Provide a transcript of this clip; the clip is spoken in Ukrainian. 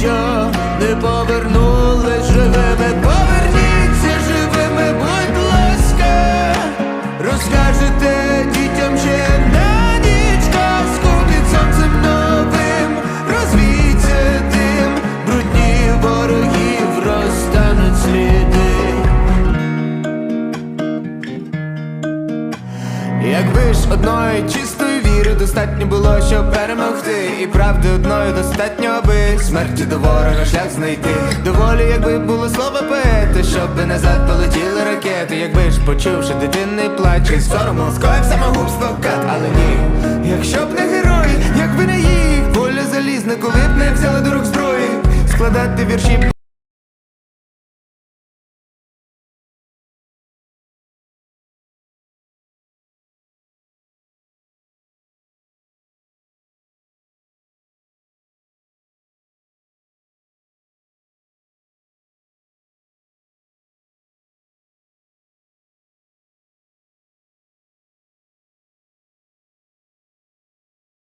що не повернулись живими, поверніться живими, будь ласка, розкажете дітям ще на ніч казку під сонцем новим, розвійте дим, брудні ворогів розтануть сліди. Якби ж одної чисто віри достатньо було, щоб перемогти, і правди одної достатньо, аби смерті до ворога шлях знайти. Доволі, якби було слово поета, щоб назад полетіли ракети, якби ж почувши дитинний плач, і сорому скоїв самогубство кат, але ні, якщо б не герої, якби не їх, воля залізна, коли б не взяли до рук зброї, складати вірші.